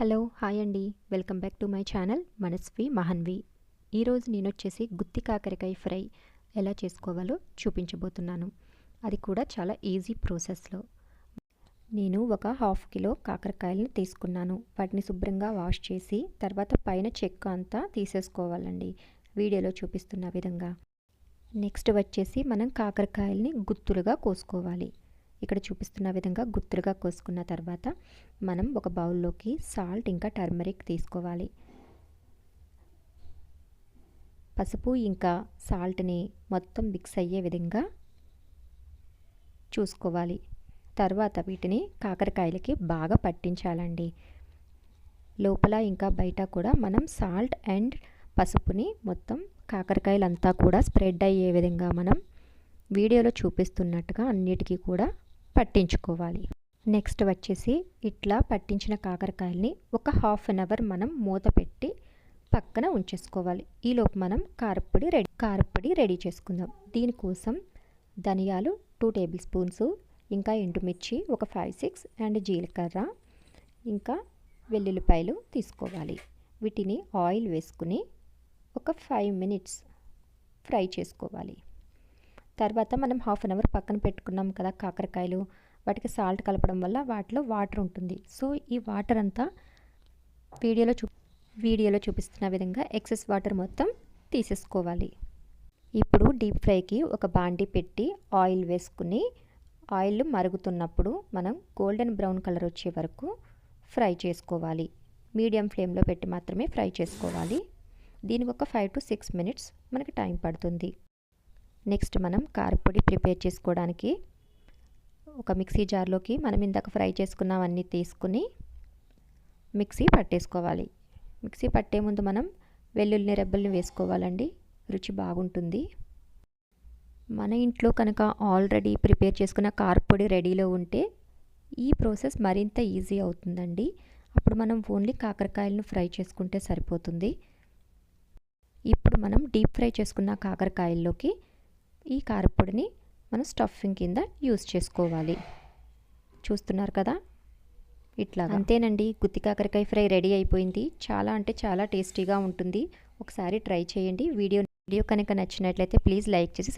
Hello hi అండి. Welcome back to my channel Manasvi Mahanvi. ఈరోజు నేను వచ్చేసి గుత్తి కాకరకాయ ఫ్రై ఎలా చేసుకోవాలో చూపించబోతున్నాను. అది కూడా చాలా ఈజీ ప్రాసెస్లో. నేను ఒక హాఫ్ కిలో కాకరకాయలను తీసుకున్నాను. వాటిని శుభ్రంగా వాష్ చేసి తర్వాత పైన చెక్క అంతా తీసేసుకోవాలండి. వీడియోలో చూపిస్తున్న విధంగా. నెక్స్ట్ వచ్చేసి మనం కాకరకాయల్ని గుత్తులుగా కోసుకోవాలి. ఇక్కడ చూపిస్తున్న విధంగా గుత్తులుగా కోసుకున్న తర్వాత మనం ఒక బౌల్లోకి సాల్ట్ ఇంకా టర్మరిక్ తీసుకోవాలి. పసుపు ఇంకా సాల్ట్ని మొత్తం మిక్స్ అయ్యే విధంగా చూసుకోవాలి. తర్వాత వీటిని కాకరకాయలకి బాగా పట్టించాలండి. లోపల ఇంకా బయట కూడా మనం సాల్ట్ అండ్ పసుపుని మొత్తం కాకరకాయలంతా కూడా స్ప్రెడ్ అయ్యే విధంగా మనం వీడియోలో చూపిస్తున్నట్టుగా అన్నిటికీ కూడా పట్టించుకోవాలి. నెక్స్ట్ వచ్చేసి ఇట్లా పట్టించిన కాకరకాయల్ని ఒక హాఫ్ అన్ అవర్ మనం మూత పెట్టి పక్కన ఉంచేసుకోవాలి. ఈలోపు మనం కారప్పొడి రెడీ కారపొడి రెడీ చేసుకుందాం. దీనికోసం ధనియాలు టూ టేబుల్ స్పూన్స్ ఇంకా ఎండుమిర్చి ఒక ఫైవ్ సిక్స్ అండ్ జీలకర్ర ఇంకా వెల్లుల్లిపాయలు తీసుకోవాలి. వీటిని ఆయిల్ వేసుకుని ఒక ఫైవ్ మినిట్స్ ఫ్రై చేసుకోవాలి. తర్వాత మనం హాఫ్ అన్ అవర్ పక్కన పెట్టుకున్నాం కదా కాకరకాయలు వాటికి సాల్ట్ కలపడం వల్ల వాటిలో వాటర్ ఉంటుంది. సో ఈ వాటర్ అంతా వీడియోలో చూ వీడియోలో చూపిస్తున్న విధంగా ఎక్సెస్ వాటర్ మొత్తం తీసేసుకోవాలి. ఇప్పుడు డీప్ ఫ్రైకి ఒక బాండి పెట్టి ఆయిల్ వేసుకుని ఆయిల్ మరుగుతున్నప్పుడు మనం గోల్డెన్ బ్రౌన్ కలర్ వచ్చే వరకు ఫ్రై చేసుకోవాలి. మీడియం ఫ్లేమ్లో పెట్టి మాత్రమే ఫ్రై చేసుకోవాలి. దీనికి ఒక ఫైవ్ టు సిక్స్ మినిట్స్ మనకి టైం పడుతుంది. నెక్స్ట్ మనం కారపొడి ప్రిపేర్ చేసుకోవడానికి ఒక మిక్సీ జార్లోకి మనం ఇందాక ఫ్రై చేసుకున్నవన్నీ తీసుకుని మిక్సీ పట్టేసుకోవాలి. మిక్సీ పట్టే ముందు మనం వెల్లుల్లి రెబ్బల్ని వేసుకోవాలండి. రుచి బాగుంటుంది. మన ఇంట్లో కనుక ఆల్రెడీ ప్రిపేర్ చేసుకున్న కారపొడి రెడీలో ఉంటే ఈ ప్రాసెస్ మరింత ఈజీ అవుతుందండి. అప్పుడు మనం ఓన్లీ కాకరకాయలను ఫ్రై చేసుకుంటే సరిపోతుంది. ఇప్పుడు మనం డీప్ ఫ్రై చేసుకున్న కాకరకాయల్లోకి ఈ కారపొడిని మనం స్టఫింగ్ కింద యూస్ చేసుకోవాలి. చూస్తున్నారు కదా? ఇట్లా అంతేనండి. గుత్తి కాకరకాయ ఫ్రై రెడీ అయిపోయింది. చాలా అంటే చాలా టేస్టీగా ఉంటుంది. ఒకసారి ట్రై చేయండి. వీడియో వీడియో కనుక నచ్చినట్లయితే ప్లీజ్ లైక్ చేసి